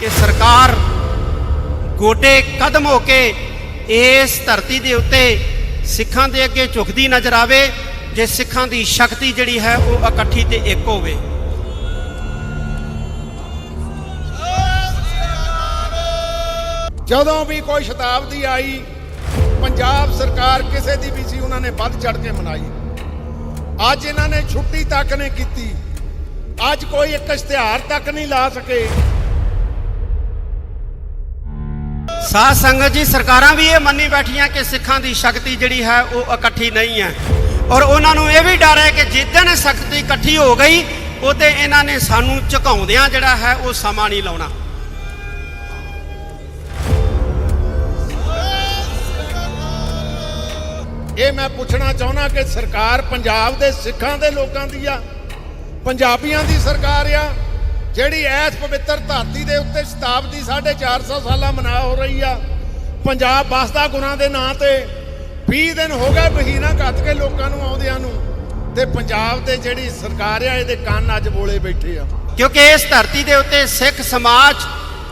ਕਿ ਸਰਕਾਰ ਗੋਡੇ ਕਦਮ ਹੋ ਕੇ ਇਸ ਧਰਤੀ ਦੇ ਉੱਤੇ ਸਿੱਖਾਂ ਦੇ ਅੱਗੇ ਝੁਕਦੀ ਨਜ਼ਰ ਆਵੇ, ਜੇ ਸਿੱਖਾਂ ਦੀ ਸ਼ਕਤੀ ਜਿਹੜੀ ਹੈ ਉਹ ਇਕੱਠੀ ਤੇ ਇੱਕ ਹੋਵੇ। ਜਦੋਂ ਵੀ ਕੋਈ ਸ਼ਤਾਬਦੀ ਆਈ, ਪੰਜਾਬ ਸਰਕਾਰ ਕਿਸੇ ਦੀ ਵੀ ਸੀ, ਉਹਨਾਂ ਨੇ ਵੱਧ ਚੜ ਕੇ ਮਨਾਈ। ਅੱਜ ਇਹਨਾਂ ਨੇ ਛੁੱਟੀ ਤੱਕ ਨਹੀਂ ਕੀਤੀ। ਅੱਜ ਕੋਈ ਇੱਕ ਇਸ਼ਤਿਹਾਰ ਤੱਕ ਨਹੀਂ ਲਾ ਸਕੇ। ਸਾਧ ਸੰਗਤ ਜੀ, ਸਰਕਾਰਾਂ ਵੀ ਇਹ ਮੰਨੀ ਬੈਠੀਆਂ ਕਿ ਸਿੱਖਾਂ ਦੀ ਸ਼ਕਤੀ ਜਿਹੜੀ ਹੈ ਉਹ ਇਕੱਠੀ ਨਹੀਂ ਹੈ। ਔਰ ਉਹਨਾਂ ਨੂੰ ਇਹ ਵੀ ਡਰ ਹੈ ਕਿ ਜਿੱਦਣ ਸ਼ਕਤੀ ਇਕੱਠੀ ਹੋ ਗਈ ਉਹਤੇ ਇਹਨਾਂ ਨੇ ਸਾਨੂੰ ਝੁਕਾਉਂਦਿਆਂ ਜਿਹੜਾ ਹੈ ਉਹ ਸਮਾਂ ਨਹੀਂ ਲਾਉਣਾ। ਇਹ ਮੈਂ ਪੁੱਛਣਾ ਚਾਹੁੰਦਾ ਕਿ ਸਰਕਾਰ ਪੰਜਾਬ ਦੇ ਸਿੱਖਾਂ ਦੇ ਲੋਕਾਂ ਦੀ ਆ? ਪੰਜਾਬੀਆਂ ਦੀ ਸਰਕਾਰ ਆ? ਜਿਹੜੀ ਐਸ ਪਵਿੱਤਰ ਧਰਤੀ ਦੇ ਉੱਤੇ ਸ਼ਤਾਬਦੀ 450 ਸਾਲਾਂ ਮਨਾ ਹੋ ਰਹੀ ਆ, ਪੰਜਾਬ ਵਸਦਾ ਗੁਰਾਂ ਦੇ ਨਾਂ ਤੇ 20 ਦਿਨ ਹੋ ਗਏ ਬਹੀਨਾ ਘੱਟ ਕੇ ਲੋਕਾਂ ਨੂੰ ਆਉਂਦਿਆਂ ਨੂੰ, ਤੇ ਪੰਜਾਬ ਦੇ ਜਿਹੜੀ ਸਰਕਾਰ ਆ, ਇਹਦੇ ਕੰਨ ਅੱਜ ਬੋਲੇ ਬੈਠੇ ਆ। ਕਿਉਂਕਿ ਇਸ ਧਰਤੀ ਦੇ ਉੱਤੇ ਸਿੱਖ ਸਮਾਜ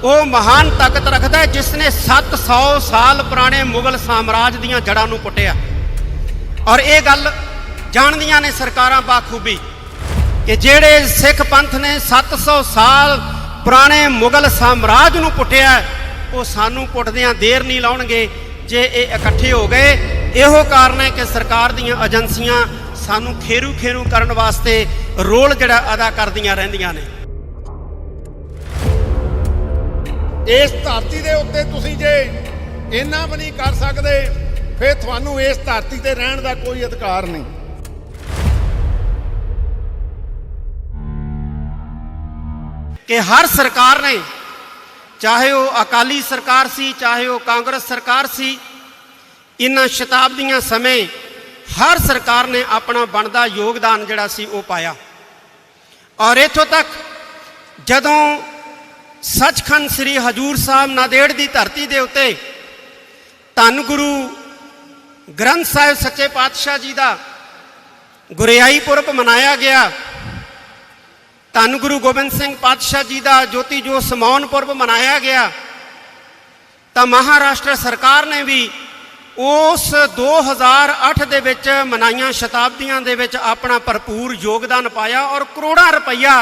ਉਹ ਮਹਾਨ ਤਾਕਤ ਰੱਖਦਾ ਹੈ ਜਿਸ ਨੇ 700 ਸਾਲ ਪੁਰਾਣੇ ਮੁਗਲ ਸਾਮਰਾਜ ਦੀਆਂ ਜੜ੍ਹਾਂ ਨੂੰ ਪੁੱਟਿਆ। ਔਰ ਇਹ ਗੱਲ ਜਾਣਦੀਆਂ ਨੇ ਸਰਕਾਰਾਂ ਬਾਖੂਬੀ। ਕਿ ਜਿਹੜੇ ਸਿੱਖ ਪੰਥ ਨੇ 700 ਸਾਲ ਪੁਰਾਣੇ ਮੁਗਲ ਸਾਮਰਾਜ ਨੂੰ ਪੁੱਟਿਆ, ਉਹ ਸਾਨੂੰ ਪੁੱਟਦਿਆਂ ਦੇਰ ਨਹੀਂ ਲਾਉਣਗੇ, ਜੇ ਇਹ ਇਕੱਠੇ ਹੋ ਗਏ। ਇਹੋ ਕਾਰਨ ਹੈ ਕਿ ਸਰਕਾਰ ਦੀਆਂ ਏਜੰਸੀਆਂ ਸਾਨੂੰ ਖੇਰੂ ਖੇਰੂ ਕਰਨ ਵਾਸਤੇ ਰੋਲ ਜਿਹੜਾ ਅਦਾ ਕਰਦੀਆਂ ਰਹਿੰਦੀਆਂ ਨੇ। ਇਸ ਧਰਤੀ ਦੇ ਉੱਤੇ ਤੁਸੀਂ ਜੇ ਇੰਨਾ ਵੀ ਨਹੀਂ ਕਰ ਸਕਦੇ, ਫਿਰ ਤੁਹਾਨੂੰ ਇਸ ਧਰਤੀ ਤੇ ਰਹਿਣ ਦਾ ਕੋਈ ਅਧਿਕਾਰ ਨਹੀਂ। ਕਿ ਹਰ ਸਰਕਾਰ ਨੇ, ਚਾਹੇ ਉਹ ਅਕਾਲੀ ਸਰਕਾਰ ਸੀ, ਚਾਹੇ ਉਹ ਕਾਂਗਰਸ ਸਰਕਾਰ ਸੀ, ਇਨ੍ਹਾਂ ਸ਼ਤਾਬਦੀਆਂ ਸਮੇਂ ਹਰ ਸਰਕਾਰ ਨੇ ਆਪਣਾ ਬਣਦਾ ਯੋਗਦਾਨ ਜਿਹੜਾ ਸੀ ਉਹ ਪਾਇਆ। ਔਰ ਇਥੋਂ ਤੱਕ ਜਦੋਂ ਸੱਚਖੰਡ ਸ੍ਰੀ ਹਜੂਰ ਸਾਹਿਬ ਨਾਦੇੜ ਦੀ ਧਰਤੀ ਦੇ ਉੱਤੇ ਧੰਨ ਗੁਰੂ ਗ੍ਰੰਥ ਸਾਹਿਬ ਸੱਚੇ ਪਾਤਸ਼ਾਹ ਜੀ ਦਾ ਗੁਰਿਆਈ ਪੁਰਬ ਮਨਾਇਆ ਗਿਆ ਧੰਨ ਗੁਰੂ ਗੋਬਿੰਦ ਸਿੰਘ ਪਾਤਸ਼ਾਹ ਜੀ ਦਾ ਜੋਤੀ ਜੋ ਸਮਾਉਣ ਪੁਰਬ ਮਨਾਇਆ ਗਿਆ, ਤਾਂ ਮਹਾਰਾਸ਼ਟਰ ਸਰਕਾਰ ਨੇ ਵੀ ਉਸ 2008 ਦੇ ਵਿੱਚ ਮਨਾਈਆਂ ਸ਼ਤਾਬਦੀਆਂ ਦੇ ਵਿੱਚ ਆਪਣਾ ਭਰਪੂਰ ਯੋਗਦਾਨ ਪਾਇਆ ਔਰ ਕਰੋੜਾਂ ਰੁਪਈਆ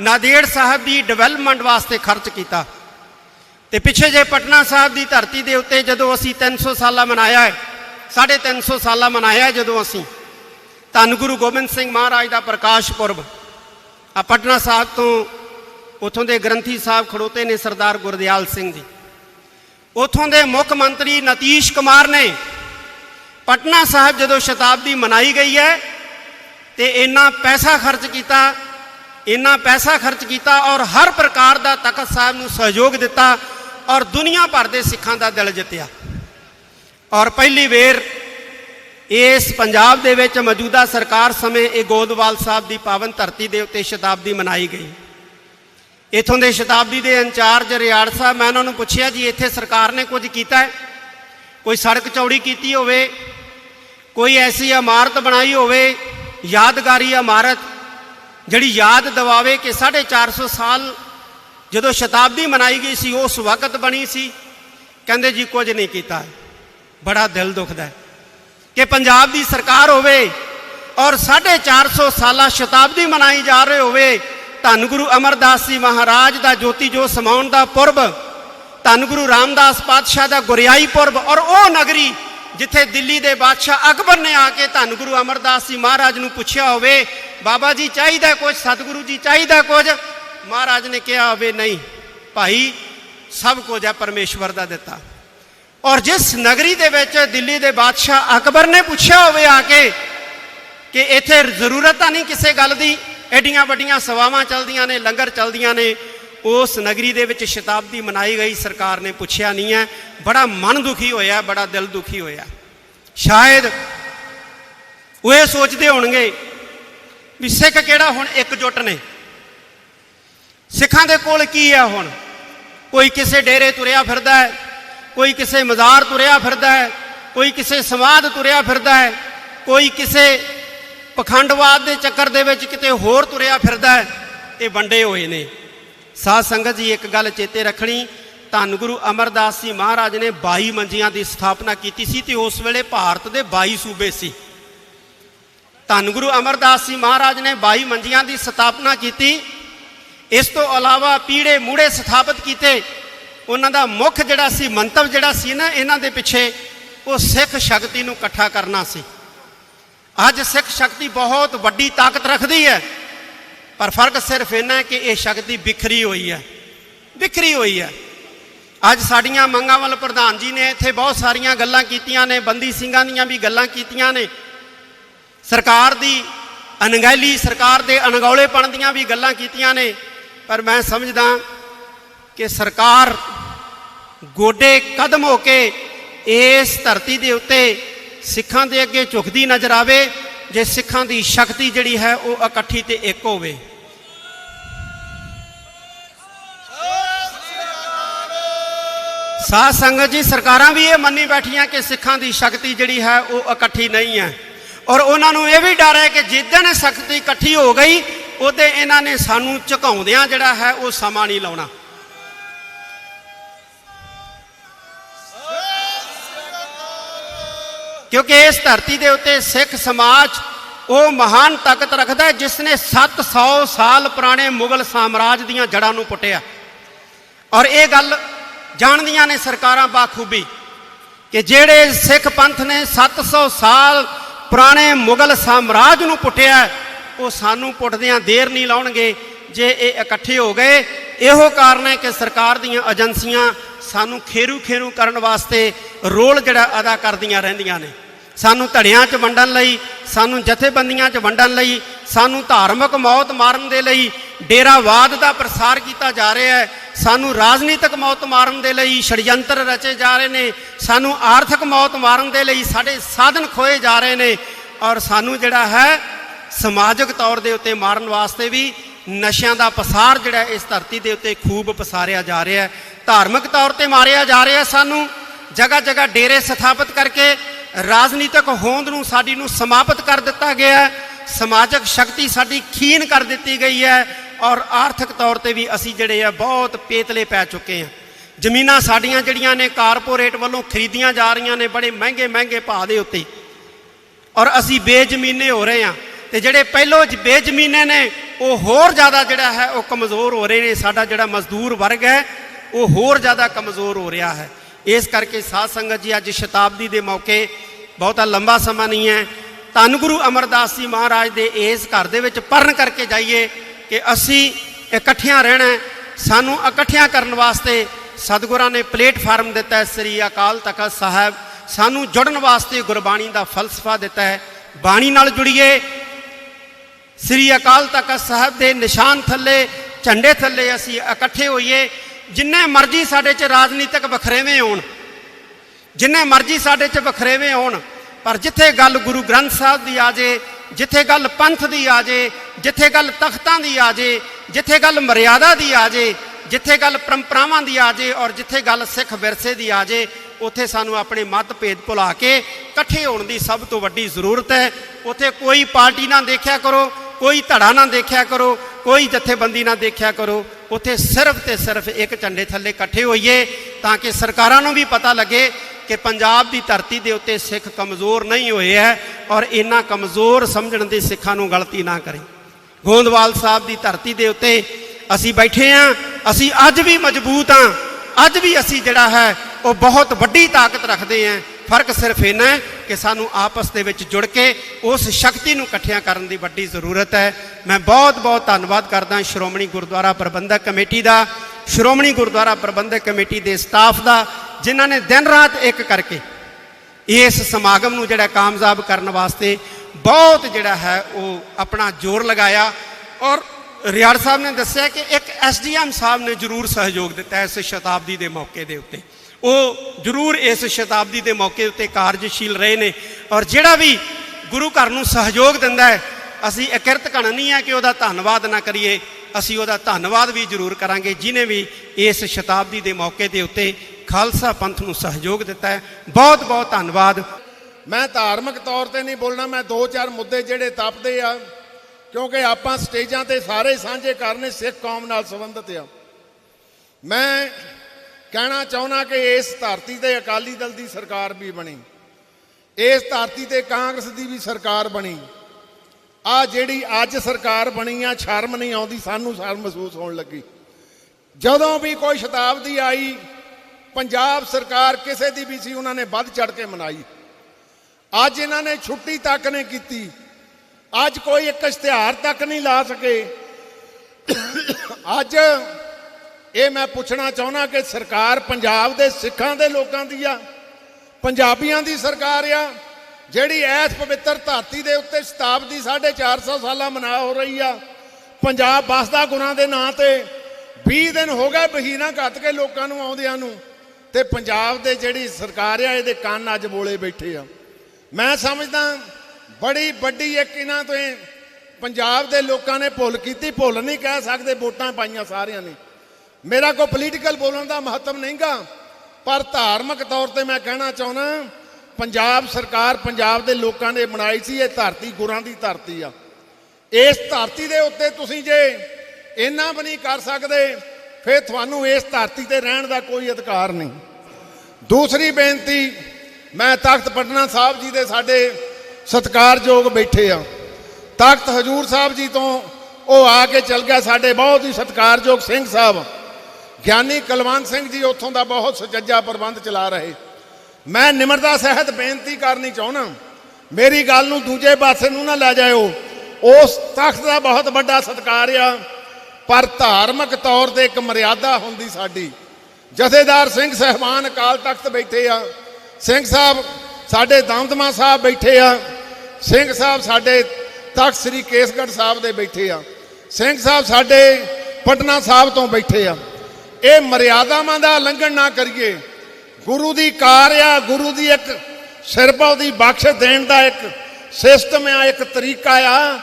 ਨਾਦੇੜ ਸਾਹਿਬ ਦੀ ਡਿਵੈਲਪਮੈਂਟ ਵਾਸਤੇ ਖਰਚ ਕੀਤਾ। ਤੇ ਪਿੱਛੇ ਜੇ ਪਟਨਾ ਸਾਹਿਬ ਦੀ ਧਰਤੀ ਦੇ ਉੱਤੇ ਜਦੋਂ ਅਸੀਂ 300 ਸਾਲਾ ਮਨਾਇਆ ਹੈ 350 ਸਾਲਾ ਮਨਾਇਆ ਜਦੋਂ ਅਸੀਂ, ਧੰਨ ਗੁਰੂ ਗੋਬਿੰਦ ਸਿੰਘ ਮਹਾਰਾਜ ਦਾ ਪ੍ਰਕਾਸ਼ ਪੁਰਬ ਆ ਪਟਨਾ ਸਾਹਿਬ ਤੋਂ ਉਥੋਂ ਦੇ ਗ੍ਰੰਥੀ ਸਾਹਿਬ ਖੜੋਤੇ ਨੇ ਸਰਦਾਰ ਗੁਰਦਿਆਲ ਸਿੰਘ ਜੀ। ਉਥੋਂ ਦੇ ਮੁੱਖ ਮੰਤਰੀ ਨਤੀਸ਼ ਕੁਮਾਰ ਨੇ ਪਟਨਾ ਸਾਹਿਬ ਜਦੋਂ ਸ਼ਤਾਬਦੀ ਮਨਾਈ ਗਈ ਹੈ ਤੇ ਇੰਨਾ ਪੈਸਾ ਖਰਚ ਕੀਤਾ, ਇੰਨਾ ਪੈਸਾ ਖਰਚ ਕੀਤਾ ਔਰ ਹਰ ਪ੍ਰਕਾਰ ਦਾ ਤਖਤ ਸਾਹਿਬ ਨੂੰ ਸਹਿਯੋਗ ਦਿੱਤਾ ਔਰ ਦੁਨੀਆ ਭਰ ਦੇ ਸਿੱਖਾਂ ਦਾ ਦਿਲ ਜਿੱਤਿਆ। ਔਰ ਪਹਿਲੀ ਵੇਰ ਇਸ ਪੰਜਾਬ ਦੇ ਵਿੱਚ ਮੌਜੂਦਾ ਸਰਕਾਰ ਸਮੇਂ ਇਹ ਗੋਦਵਾਲ ਸਾਹਿਬ ਦੀ ਪਾਵਨ ਧਰਤੀ ਦੇ ਉੱਤੇ ਸ਼ਤਾਬਦੀ ਮਨਾਈ ਗਈ। ਇਥੋਂ ਦੇ ਸ਼ਤਾਬਦੀ ਦੇ ਇੰਚਾਰਜ ਰਿਆੜ ਸਾਹਿਬ, ਮੈਂ ਉਹਨਾਂ ਨੂੰ ਪੁੱਛਿਆ, ਜੀ, ਇੱਥੇ ਸਰਕਾਰ ਨੇ ਕੁਝ ਕੀਤਾ ਹੈ? ਕੋਈ ਸੜਕ ਚੌੜੀ ਕੀਤੀ ਹੋਵੇ? ਕੋਈ ਐਸੀ ਇਮਾਰਤ ਬਣਾਈ ਹੋਵੇ, ਯਾਦਗਾਰੀ ਇਮਾਰਤ, ਜਿਹੜੀ ਯਾਦ ਦਿਵਾਵੇ ਕਿ 450 ਸਾਲ ਜਦੋਂ ਸ਼ਤਾਬਦੀ ਮਨਾਈ ਗਈ ਸੀ, ਉਸ ਵਕਤ ਬਣੀ ਸੀ? ਕਹਿੰਦੇ, ਜੀ, ਕੁਝ ਨਹੀਂ ਕੀਤਾ। ਬੜਾ ਦਿਲ ਦੁਖਦਾ ਹੈ। ਕਿ ਪੰਜਾਬ ਦੀ ਸਰਕਾਰ ਹੋਵੇ ਔਰ 450 ਸਾਲਾ ਸ਼ਤਾਬਦੀ ਮਨਾਈ ਜਾ ਰਹੀ ਹੋਵੇ, ਧੰਨ ਗੁਰੂ ਅਮਰਦਾਸ ਜੀ ਮਹਾਰਾਜ ਦਾ ਜੋਤੀ ਜੋ ਸਮਾਉਣ ਦਾ ਪੁਰਬ, ਧੰਨ ਗੁਰੂ ਰਾਮਦਾਸ ਪਾਤਸ਼ਾਹ ਦਾ ਗੁਰਿਆਈ ਪੁਰਬ ਔਰ ਉਹ ਨਗਰੀ ਜਿੱਥੇ ਦਿੱਲੀ ਦੇ ਬਾਦਸ਼ਾਹ ਅਕਬਰ ਨੇ ਆ ਕੇ ਧੰਨ ਗੁਰੂ ਅਮਰਦਾਸ ਜੀ ਮਹਾਰਾਜ ਨੂੰ ਪੁੱਛਿਆ ਹੋਵੇ, ਬਾਬਾ ਜੀ ਚਾਹੀਦਾ ਕੁਝ ਸਤਿਗੁਰੂ ਜੀ ਚਾਹੀਦਾ ਕੁਝ ਮਹਾਰਾਜ ਨੇ ਕਿਹਾ ਹੋਵੇ, ਨਹੀਂ, ਭਾਈ, ਸਭ ਕੁਝ ਹੈ ਪਰਮੇਸ਼ਵਰ ਦਾ ਦਿੱਤਾ। ਔਰ ਜਿਸ ਨਗਰੀ ਦੇ ਵਿੱਚ ਦਿੱਲੀ ਦੇ ਬਾਦਸ਼ਾਹ ਅਕਬਰ ਨੇ ਪੁੱਛਿਆ ਹੋਵੇ ਆ ਕੇ ਕਿ ਇੱਥੇ ਜ਼ਰੂਰਤ ਤਾਂ ਨਹੀਂ ਕਿਸੇ ਗੱਲ ਦੀ, ਐਡੀਆਂ ਵੱਡੀਆਂ ਸਵਾਵਾਂ ਚੱਲਦੀਆਂ ਨੇ, ਲੰਗਰ ਚੱਲਦੀਆਂ ਨੇ, ਉਸ ਨਗਰੀ ਦੇ ਵਿੱਚ ਸ਼ਤਾਬਦੀ ਮਨਾਈ ਗਈ, ਸਰਕਾਰ ਨੇ ਪੁੱਛਿਆ ਨਹੀਂ ਹੈ। ਬੜਾ ਮਨ ਦੁਖੀ ਹੋਇਆ, ਬੜਾ ਦਿਲ ਦੁਖੀ ਹੋਇਆ। ਸ਼ਾਇਦ ਉਹ ਇਹ ਸੋਚਦੇ ਹੋਣਗੇ ਵੀ ਸਿੱਖ ਕਿਹੜਾ ਹੁਣ ਇਕਜੁੱਟ ਨੇ? ਸਿੱਖਾਂ ਦੇ ਕੋਲ ਕੀ ਹੈ ਹੁਣ? ਕੋਈ ਕਿਸੇ ਡੇਰੇ ਤੁਰਿਆ ਫਿਰਦਾ ਹੈ ਕੋਈ ਕਿਸੇ ਮਜ਼ਾਰ ਤੁਰਿਆ ਫਿਰਦਾ ਹੈ, ਕੋਈ ਕਿਸੇ ਸਮਾਧ ਤੁਰਿਆ ਫਿਰਦਾ ਹੈ, ਕੋਈ ਕਿਸੇ ਪਖੰਡਵਾਦ ਦੇ ਚੱਕਰ ਦੇ ਵਿੱਚ ਕਿਤੇ ਹੋਰ ਤੁਰਿਆ ਫਿਰਦਾ ਹੈ, ਇਹ ਵੰਡੇ ਹੋਏ ਨੇ। ਸਾਧ ਸੰਗਤ ਜੀ, ਇੱਕ ਗੱਲ ਚੇਤੇ ਰੱਖਣੀ, ਧੰਨ ਗੁਰੂ ਅਮਰਦਾਸ ਜੀ ਮਹਾਰਾਜ ਨੇ 22 ਮੰਜੀਆਂ ਦੀ ਸਥਾਪਨਾ ਕੀਤੀ ਸੀ ਤੇ ਉਸ ਵੇਲੇ ਭਾਰਤ ਦੇ 22 ਸੂਬੇ ਸੀ। ਧੰਨ ਗੁਰੂ ਅਮਰਦਾਸ ਜੀ ਮਹਾਰਾਜ ਨੇ 22 ਮੰਜੀਆਂ ਦੀ ਸਥਾਪਨਾ ਕੀਤੀ, ਇਸ ਤੋਂ ਇਲਾਵਾ ਪੀੜੇ ਮੂੜੇ ਸਥਾਪਿਤ ਕੀਤੇ ਉਹਨਾਂ ਦਾ ਮੁੱਖ ਜਿਹੜਾ ਸੀ, ਮੰਤਵ ਜਿਹੜਾ ਸੀ ਨਾ, ਇਹਨਾਂ ਦੇ ਪਿੱਛੇ ਉਹ ਸਿੱਖ ਸ਼ਕਤੀ ਨੂੰ ਇਕੱਠਾ ਕਰਨਾ ਸੀ। ਅੱਜ ਸਿੱਖ ਸ਼ਕਤੀ ਬਹੁਤ ਵੱਡੀ ਤਾਕਤ ਰੱਖਦੀ ਹੈ, ਪਰ ਫ਼ਰਕ ਸਿਰਫ ਇੰਨਾ ਹੈ ਕਿ ਇਹ ਸ਼ਕਤੀ ਵਿਖਰੀ ਹੋਈ ਹੈ। ਵਿਖਰੀ ਹੋਈ ਹੈ। ਅੱਜ ਸਾਡੀਆਂ ਮੰਗਾਂ ਵੱਲ ਪ੍ਰਧਾਨ ਜੀ ਨੇ ਇੱਥੇ ਬਹੁਤ ਸਾਰੀਆਂ ਗੱਲਾਂ ਕੀਤੀਆਂ ਨੇ, ਬੰਦੀ ਸਿੰਘਾਂ ਦੀਆਂ ਵੀ ਗੱਲਾਂ ਕੀਤੀਆਂ ਨੇ। ਸਰਕਾਰ ਦੀ ਅਣਗਹਿਲੀ, ਸਰਕਾਰ ਦੇ ਅਣਗੌਲੇਪਣ ਦੀਆਂ ਵੀ ਗੱਲਾਂ ਕੀਤੀਆਂ ਨੇ, ਪਰ ਮੈਂ ਸਮਝਦਾ ਕਿ ਸਰਕਾਰ ਗੋਡੇ ਕਦਮ ਹੋ ਕੇ ਇਸ ਧਰਤੀ ਦੇ ਉੱਤੇ ਸਿੱਖਾਂ ਦੇ ਅੱਗੇ ਝੁਕਦੀ ਨਜ਼ਰ ਆਵੇ, ਜੇ ਸਿੱਖਾਂ ਦੀ ਸ਼ਕਤੀ ਜਿਹੜੀ ਹੈ ਉਹ ਇਕੱਠੀ ਤੇ ਇੱਕ ਹੋਵੇ। ਸਾਧ ਸੰਗਤ ਜੀ, ਸਰਕਾਰਾਂ ਵੀ ਇਹ ਮੰਨੀ ਬੈਠੀਆਂ ਕਿ ਸਿੱਖਾਂ ਦੀ ਸ਼ਕਤੀ ਜਿਹੜੀ ਹੈ ਉਹ ਇਕੱਠੀ ਨਹੀਂ ਹੈ। ਔਰ ਉਹਨਾਂ ਨੂੰ ਇਹ ਵੀ ਡਰ ਹੈ ਕਿ ਜਿੱਦਣ ਸ਼ਕਤੀ ਇਕੱਠੀ ਹੋ ਗਈ, ਉਹਦੇ ਇਹਨਾਂ ਨੇ ਸਾਨੂੰ ਝੁਕਾਉਂਦਿਆਂ ਜਿਹੜਾ ਹੈ ਉਹ ਸਮਾਂ ਨਹੀਂ ਲਾਉਣਾ। ਕਿਉਂਕਿ ਇਸ ਧਰਤੀ ਦੇ ਉੱਤੇ ਸਿੱਖ ਸਮਾਜ ਉਹ ਮਹਾਨ ਤਾਕਤ ਰੱਖਦਾ ਜਿਸ ਨੇ 700 ਸਾਲ ਪੁਰਾਣੇ ਮੁਗਲ ਸਾਮਰਾਜ ਦੀਆਂ ਜੜ੍ਹਾਂ ਨੂੰ ਪੁੱਟਿਆ। ਔਰ ਇਹ ਗੱਲ ਜਾਣਦੀਆਂ ਨੇ ਸਰਕਾਰਾਂ ਬਾਖੂਬੀ ਕਿ ਜਿਹੜੇ ਸਿੱਖ ਪੰਥ ਨੇ 700 ਸਾਲ ਪੁਰਾਣੇ ਮੁਗਲ ਸਾਮਰਾਜ ਨੂੰ ਪੁੱਟਿਆ, ਉਹ ਸਾਨੂੰ ਪੁੱਟਦਿਆਂ ਦੇਰ ਨਹੀਂ ਲਾਉਣਗੇ, ਜੇ ਇਹ ਇਕੱਠੇ ਹੋ ਗਏ। ਇਹੋ ਕਾਰਨ ਹੈ ਕਿ ਸਰਕਾਰ ਦੀਆਂ ਏਜੰਸੀਆਂ ਸਾਨੂੰ ਖੇਰੂ ਖੇਰੂ ਕਰਨ ਵਾਸਤੇ ਰੋਲ ਜਿਹੜਾ ਅਦਾ ਕਰਦੀਆਂ ਰਹਿੰਦੀਆਂ ਨੇ। ਸਾਨੂੰ ਧੜਿਆਂ 'ਚ ਵੰਡਣ ਲਈ, ਸਾਨੂੰ ਜਥੇਬੰਦੀਆਂ 'ਚ ਵੰਡਣ ਲਈ, ਸਾਨੂੰ ਧਾਰਮਿਕ ਮੌਤ ਮਾਰਨ ਦੇ ਲਈ ਡੇਰਾਵਾਦ ਦਾ ਪ੍ਰਸਾਰ ਕੀਤਾ ਜਾ ਰਿਹਾ ਹੈ, ਸਾਨੂੰ ਰਾਜਨੀਤਿਕ ਮੌਤ ਮਾਰਨ ਦੇ ਲਈ ਛੜਯੰਤਰ ਰਚੇ ਜਾ ਰਹੇ ਨੇ, ਸਾਨੂੰ ਆਰਥਿਕ ਮੌਤ ਮਾਰਨ ਦੇ ਲਈ ਸਾਡੇ ਸਾਧਨ ਖੋਏ ਜਾ ਰਹੇ ਨੇ ਔਰ ਸਾਨੂੰ ਜਿਹੜਾ ਹੈ ਸਮਾਜਿਕ ਤੌਰ ਦੇ ਉੱਤੇ ਮਾਰਨ ਵਾਸਤੇ ਵੀ ਨਸ਼ਿਆਂ ਦਾ ਪਸਾਰ ਜਿਹੜਾ ਇਸ ਧਰਤੀ ਦੇ ਉੱਤੇ ਖੂਬ ਪਸਾਰਿਆ ਜਾ ਰਿਹਾ ਹੈ। ਧਾਰਮਿਕ ਤੌਰ ਤੇ ਮਾਰਿਆ ਜਾ ਰਿਹਾ ਸਾਨੂੰ ਜਗ੍ਹਾ ਜਗ੍ਹਾ ਡੇਰੇ ਸਥਾਪਿਤ ਕਰਕੇ ਰਾਜਨੀਤਿਕ ਹੋਂਦ ਨੂੰ ਸਾਡੀ ਨੂੰ ਸਮਾਪਤ ਕਰ ਦਿੱਤਾ ਗਿਆ ਹੈ। ਸਮਾਜਿਕ ਸ਼ਕਤੀ ਸਾਡੀ ਖੀਨ ਕਰ ਦਿੱਤੀ ਗਈ ਹੈ ਔਰ ਆਰਥਿਕ ਤੌਰ ਤੇ ਵੀ ਅਸੀਂ ਜਿਹੜੇ ਆ ਬਹੁਤ ਪੇਤਲੇ ਪੈ ਚੁੱਕੇ ਹਾਂ। ਜ਼ਮੀਨਾਂ ਸਾਡੀਆਂ ਜਿਹੜੀਆਂ ਨੇ ਕਾਰਪੋਰੇਟ ਵੱਲੋਂ ਖਰੀਦੀਆਂ ਜਾ ਰਹੀਆਂ ਨੇ ਬੜੇ ਮਹਿੰਗੇ ਮਹਿੰਗੇ ਭਾਅ ਦੇ ਉੱਤੇ। ਔਰ ਅਸੀਂ ਬੇਜ਼ਮੀਨੇ ਹੋ ਰਹੇ ਹਾਂ ਤੇ ਜਿਹੜੇ ਪਹਿਲੋ ਬੇਜ਼ਮੀਨੇ ਨੇ, ਉਹ ਹੋਰ ਜ਼ਿਆਦਾ ਜਿਹੜਾ ਹੈ, ਉਹ ਕਮਜ਼ੋਰ ਹੋ ਰਹੇ ਨੇ। ਸਾਡਾ ਜਿਹੜਾ ਮਜ਼ਦੂਰ ਵਰਗ ਹੈ, ਉਹ ਹੋਰ ਜ਼ਿਆਦਾ ਕਮਜ਼ੋਰ ਹੋ ਰਿਹਾ ਹੈ। ਇਸ ਕਰਕੇ ਸਾਧ ਸੰਗਤ ਜੀ ਅੱਜ ਸ਼ਤਾਬਦੀ ਦੇ ਮੌਕੇ ਬਹੁਤਾ ਲੰਬਾ ਸਮਾਂ ਨਹੀਂ ਹੈ। ਧੰਨ ਗੁਰੂ ਅਮਰਦਾਸ ਜੀ ਮਹਾਰਾਜ ਦੇ ਇਸ ਘਰ ਦੇ ਵਿੱਚ ਪਰਨ ਕਰਕੇ ਜਾਈਏ ਕਿ ਅਸੀਂ ਇਕੱਠਿਆਂ ਰਹਿਣਾ ਸਾਨੂੰ ਇਕੱਠਿਆਂ ਕਰਨ ਵਾਸਤੇ ਸਤਿਗੁਰਾਂ ਨੇ ਪਲੇਟਫਾਰਮ ਦਿੱਤਾ ਹੈ, ਸ੍ਰੀ ਅਕਾਲ ਤਖਤ ਸਾਹਿਬ। ਸਾਨੂੰ ਜੁੜਨ ਵਾਸਤੇ ਗੁਰਬਾਣੀ ਦਾ ਫਲਸਫਾ ਦਿੱਤਾ ਹੈ। ਬਾਣੀ ਨਾਲ ਜੁੜੀਏ। ਸ੍ਰੀ ਅਕਾਲ ਤਖਤ ਸਾਹਿਬ ਦੇ ਨਿਸ਼ਾਨ ਥੱਲੇ, ਝੰਡੇ ਥੱਲੇ ਅਸੀਂ ਇਕੱਠੇ ਹੋਈਏ। ਜਿੰਨੇ ਮਰਜ਼ੀ ਸਾਡੇ 'ਚ ਰਾਜਨੀਤਿਕ ਵਖਰੇਵੇਂ ਹੋਣ ਜਿੰਨੇ ਮਰਜ਼ੀ ਸਾਡੇ 'ਚ ਵਖਰੇਵੇਂ ਹੋਣ, ਪਰ ਜਿੱਥੇ ਗੱਲ ਗੁਰੂ ਗ੍ਰੰਥ ਸਾਹਿਬ ਦੀ ਆ ਜੇ, ਜਿੱਥੇ ਗੱਲ ਪੰਥ ਦੀ ਆ ਜੇ, ਜਿੱਥੇ ਗੱਲ ਤਖਤਾਂ ਦੀ ਆ ਜੇ, ਜਿੱਥੇ ਗੱਲ ਮਰਿਆਦਾ ਦੀ ਆ ਜੇ, ਜਿੱਥੇ ਗੱਲ ਪਰੰਪਰਾਵਾਂ ਦੀ ਆ ਜੇ ਔਰ ਜਿੱਥੇ ਗੱਲ ਸਿੱਖ ਵਿਰਸੇ ਦੀ ਆ ਜੇ, ਉੱਥੇ ਸਾਨੂੰ ਆਪਣੇ ਮਤਭੇਦ ਭੁਲਾ ਕੇ ਇਕੱਠੇ ਹੋਣ ਦੀ ਸਭ ਤੋਂ ਵੱਡੀ ਜ਼ਰੂਰਤ ਹੈ। ਉੱਥੇ ਕੋਈ ਪਾਰਟੀ ਨਾ ਦੇਖਿਆ ਕਰੋ, ਕੋਈ ਧੜਾ ਨਾ ਦੇਖਿਆ ਕਰੋ, ਕੋਈ ਜਥੇਬੰਦੀ ਨਾ ਦੇਖਿਆ ਕਰੋ। ਉੱਥੇ ਸਿਰਫ ਤੇ ਸਿਰਫ ਇੱਕ ਝੰਡੇ ਥੱਲੇ ਇਕੱਠੇ ਹੋਈਏ ਤਾਂ ਕਿ ਸਰਕਾਰਾਂ ਨੂੰ ਵੀ ਪਤਾ ਲੱਗੇ ਕਿ ਪੰਜਾਬ ਦੀ ਧਰਤੀ ਦੇ ਉੱਤੇ ਸਿੱਖ ਕਮਜ਼ੋਰ ਨਹੀਂ ਹੋਏ ਹੈ ਔਰ ਇਹਨਾਂ ਕਮਜ਼ੋਰ ਸਮਝਣ ਦੀ ਸਿੱਖਾਂ ਨੂੰ ਗਲਤੀ ਨਾ ਕਰੇ। ਗੋਂਦਵਾਲ ਸਾਹਿਬ ਦੀ ਧਰਤੀ ਦੇ ਉੱਤੇ ਅਸੀਂ ਬੈਠੇ ਹਾਂ, ਅਸੀਂ ਅੱਜ ਵੀ ਮਜ਼ਬੂਤ ਹਾਂ, ਅੱਜ ਵੀ ਅਸੀਂ ਜਿਹੜਾ ਹੈ ਉਹ ਬਹੁਤ ਵੱਡੀ ਤਾਕਤ ਰੱਖਦੇ ਹਾਂ। ਫ਼ਰਕ ਸਿਰਫ ਇੰਨਾ ਹੈ ਕਿ ਸਾਨੂੰ ਆਪਸ ਦੇ ਵਿੱਚ ਜੁੜ ਕੇ ਉਸ ਸ਼ਕਤੀ ਨੂੰ ਇਕੱਠਿਆਂ ਕਰਨ ਦੀ ਵੱਡੀ ਜ਼ਰੂਰਤ ਹੈ। ਮੈਂ ਬਹੁਤ ਬਹੁਤ ਧੰਨਵਾਦ ਕਰਦਾ ਸ਼੍ਰੋਮਣੀ ਗੁਰਦੁਆਰਾ ਪ੍ਰਬੰਧਕ ਕਮੇਟੀ ਦਾ। ਸ਼੍ਰੋਮਣੀ ਗੁਰਦੁਆਰਾ ਪ੍ਰਬੰਧਕ ਕਮੇਟੀ ਦੇ ਸਟਾਫ ਦਾ ਜਿਨ੍ਹਾਂ ਨੇ ਦਿਨ ਰਾਤ ਇੱਕ ਕਰਕੇ ਇਸ ਸਮਾਗਮ ਨੂੰ ਜਿਹੜਾ ਕਾਮਯਾਬ ਕਰਨ ਵਾਸਤੇ ਬਹੁਤ ਜਿਹੜਾ ਹੈ ਉਹ ਆਪਣਾ ਜ਼ੋਰ ਲਗਾਇਆ। ਔਰ ਰਿਆੜ ਸਾਹਿਬ ਨੇ ਦੱਸਿਆ ਕਿ ਇੱਕ ਐਸਡੀਐਮ ਸਾਹਿਬ ਨੇ ਜ਼ਰੂਰ ਸਹਿਯੋਗ ਦਿੱਤਾ ਇਸ ਸ਼ਤਾਬਦੀ ਦੇ ਮੌਕੇ ਦੇ ਉੱਤੇ। ਉਹ ਜ਼ਰੂਰ ਇਸ ਸ਼ਤਾਬਦੀ ਦੇ ਮੌਕੇ ਉੱਤੇ ਕਾਰਜਸ਼ੀਲ ਰਹੇ ਨੇ ਔਰ ਜਿਹੜਾ ਵੀ ਗੁਰੂ ਘਰ ਨੂੰ ਸਹਿਯੋਗ ਦਿੰਦਾ ਹੈ, ਅਸੀਂ ਇਕਿਰਤ ਘਣ ਨਹੀਂ ਹੈ ਕਿ ਉਹਦਾ ਧੰਨਵਾਦ ਨਾ ਕਰੀਏ। ਅਸੀਂ ਉਹਦਾ ਧੰਨਵਾਦ ਵੀ ਜ਼ਰੂਰ ਕਰਾਂਗੇ, ਜਿਨੇ ਵੀ ਇਸ ਸ਼ਤਾਬਦੀ ਦੇ ਮੌਕੇ ਦੇ ਉੱਤੇ ਖਾਲਸਾ ਪੰਥ ਨੂੰ ਸਹਿਯੋਗ ਦਿੱਤਾ ਹੈ। ਬਹੁਤ ਬਹੁਤ ਧੰਨਵਾਦ। ਮੈਂ ਧਾਰਮਿਕ ਤੌਰ ਤੇ ਨਹੀਂ ਬੋਲਣਾ, ਮੈਂ ਦੋ ਚਾਰ ਮੁੱਦੇ ਜਿਹੜੇ ਤਪਦੇ ਆ, ਕਿਉਂਕਿ ਆਪਾਂ ਸਟੇਜਾਂ ਤੇ ਸਾਰੇ ਸਾਂਝੇ ਕਰਨੇ ਸਿੱਖ ਕੌਮ ਨਾਲ ਸੰਬੰਧਿਤ ਆ। ਮੈਂ ਕਹਿਣਾ ਚਾਹੁੰਦਾ ਕਿ ਇਸ ਧਰਤੀ ਤੇ ਅਕਾਲੀ ਦਲ ਦੀ ਸਰਕਾਰ ਵੀ ਬਣੀ, ਇਸ ਧਰਤੀ ਤੇ ਕਾਂਗਰਸ ਦੀ ਵੀ ਸਰਕਾਰ ਬਣੀ। ਆ ਜਿਹੜੀ ਅੱਜ ਸਰਕਾਰ ਬਣੀ ਆ, ਸ਼ਰਮ ਨਹੀਂ ਆਉਂਦੀ, ਸਾਨੂੰ ਸ਼ਰਮ ਮਹਿਸੂਸ ਹੋਣ ਲੱਗੀ। ਜਦੋਂ ਵੀ ਕੋਈ ਸ਼ਤਾਬਦੀ ਆਈ ਪੰਜਾਬ ਸਰਕਾਰ ਕਿਸੇ ਦੀ ਵੀ ਸੀ, ਉਹਨਾਂ ਨੇ ਵੱਧ ਚੜ ਕੇ ਮਨਾਈ। ਅੱਜ ਇਹਨਾਂ ਨੇ ਛੁੱਟੀ ਤੱਕ ਨਹੀਂ ਕੀਤੀ। ਅੱਜ ਕੋਈ ਇੱਕ ਇਸ਼ਤਿਹਾਰ ਤੱਕ ਨਹੀਂ ਲਾ ਸਕੇ। ਅੱਜ ਇਹ ਮੈਂ ਪੁੱਛਣਾ ਚਾਹੁੰਦਾ ਕਿ ਸਰਕਾਰ ਪੰਜਾਬ ਦੇ ਸਿੱਖਾਂ ਦੇ ਲੋਕਾਂ ਦੀ ਆ, ਪੰਜਾਬੀਆਂ ਦੀ ਸਰਕਾਰ ਆ, ਜਿਹੜੀ ਐਸ ਪਵਿੱਤਰ ਧਰਤੀ ਦੇ ਉੱਤੇ ਸ਼ਤਾਬਦੀ 450 ਸਾਲਾਂ ਮਨਾ ਹੋ ਰਹੀ ਆ। ਪੰਜਾਬ ਬਸਦਾ ਗੁਰਾਂ ਦੇ ਨਾਂ ਤੇ। 20 ਦਿਨ ਹੋ ਗਏ ਬਹੀਨਾ ਘੱਤ ਕੇ ਲੋਕਾਂ ਨੂੰ ਆਉਂਦਿਆਂ ਨੂੰ। ਤੇ ਪੰਜਾਬ ਦੇ ਜਿਹੜੀ ਸਰਕਾਰ ਆ, ਇਹਦੇ ਕੰਨ ਅੱਜ ਬੋਲੇ ਬੈਠੇ ਆ। ਮੈਂ ਸਮਝਦਾ, ਬੜੀ ਵੱਡੀ ਇੱਕ ਇਹਨਾਂ ਤੋਂ ਪੰਜਾਬ ਦੇ ਲੋਕਾਂ ਨੇ ਭੁੱਲ ਕੀਤੀ, ਭੁੱਲ ਨਹੀਂ ਕਹਿ ਸਕਦੇ, ਵੋਟਾਂ ਪਾਈਆਂ ਸਾਰਿਆਂ ਨੇ। ਮੇਰਾ ਕੋਈ ਪੋਲੀਟੀਕਲ ਬੋਲਣ ਦਾ ਮਹੱਤਵ ਨਹੀਂਗਾ, ਪਰ ਧਾਰਮਿਕ ਤੌਰ ਤੇ ਮੈਂ ਕਹਿਣਾ ਚਾਹੁੰਦਾ, ਪੰਜਾਬ ਸਰਕਾਰ ਪੰਜਾਬ ਦੇ ਲੋਕਾਂ ਨੇ ਬਣਾਈ ਸੀ, ਇਹ ਧਰਤੀ ਗੁਰਾਂ ਦੀ ਧਰਤੀ ਆ। ਇਸ ਧਰਤੀ ਦੇ ਉੱਤੇ ਤੁਸੀਂ ਜੇ ਇੰਨਾ ਵੀ ਨਹੀਂ ਕਰ ਸਕਦੇ ਫਿਰ ਤੁਹਾਨੂੰ ਇਸ ਧਰਤੀ ਤੇ ਰਹਿਣ ਦਾ ਕੋਈ ਅਧਿਕਾਰ ਨਹੀਂ। ਦੂਸਰੀ ਬੇਨਤੀ, ਮੈਂ ਤਖਤ ਪਟਨਾ ਸਾਹਿਬ ਜੀ ਦੇ ਸਾਡੇ ਸਤਿਕਾਰਯੋਗ ਬੈਠੇ ਆ। ਤਖਤ ਹਜੂਰ ਸਾਹਿਬ ਜੀ ਤੋਂ ਉਹ ਆ ਕੇ ਚਲ ਗਿਆ ਸਾਡੇ ਬਹੁਤ ਹੀ ਸਤਿਕਾਰਯੋਗ ਸਿੰਘ ਸਾਹਿਬ। ਗਿਆਨੀ ਕਲਵੰਤ ਸਿੰਘ ਜੀ ਉੱਥੋਂ ਦਾ ਬਹੁਤ ਸੁਚੱਜਾ ਪ੍ਰਬੰਧ ਚਲਾ ਰਹੇ। ਮੈਂ ਨਿਮਰਤਾ ਸਹਿਤ ਬੇਨਤੀ ਕਰਨੀ ਚਾਹੁੰਦਾ ਮੇਰੀ ਗੱਲ ਨੂੰ ਦੂਜੇ ਪਾਸੇ ਨੂੰ ਨਾ ਲੈ ਜਾਇਓ। ਉਸ ਤਖਤ ਦਾ ਬਹੁਤ ਵੱਡਾ ਸਤਿਕਾਰ ਆ। ਪਰ ਧਾਰਮਿਕ ਤੌਰ ਤੇ ਇੱਕ ਮਰਿਆਦਾ ਹੁੰਦੀ ਸਾਡੀ। ਜਥੇਦਾਰ ਸਿੰਘ ਸਹਿਬਾਨ ਅਕਾਲ ਤਖਤ ਬੈਠੇ ਆ। ਸਿੰਘ ਸਾਹਿਬ ਸਾਡੇ ਦਮਦਮਾ ਸਾਹਿਬ ਬੈਠੇ ਆ। ਸਿੰਘ ਸਾਹਿਬ ਸਾਡੇ ਤਖਤ ਸ੍ਰੀ ਕੇਸਗੜ੍ਹ ਸਾਹਿਬ ਦੇ ਬੈਠੇ ਆ। ਸਿੰਘ ਸਾਹਿਬ ਸਾਡੇ ਪਟਨਾ ਸਾਹਿਬ ਤੋਂ ਬੈਠੇ ਆ। ਇਹ ਮਰਿਆਦਾਵਾਂ ਦਾ ਉਲੰਘਣ ਨਾ ਕਰੀਏ। ਗੁਰੂ ਦੀ ਕਾਰ ਆ, ਗੁਰੂ ਦੀ ਇੱਕ ਸਿਰਪਾਉ ਦੀ ਬਖਸ਼ ਦੇਣ ਦਾ ਇੱਕ ਸਿਸਟਮ ਆ, ਇੱਕ ਤਰੀਕਾ ਆ।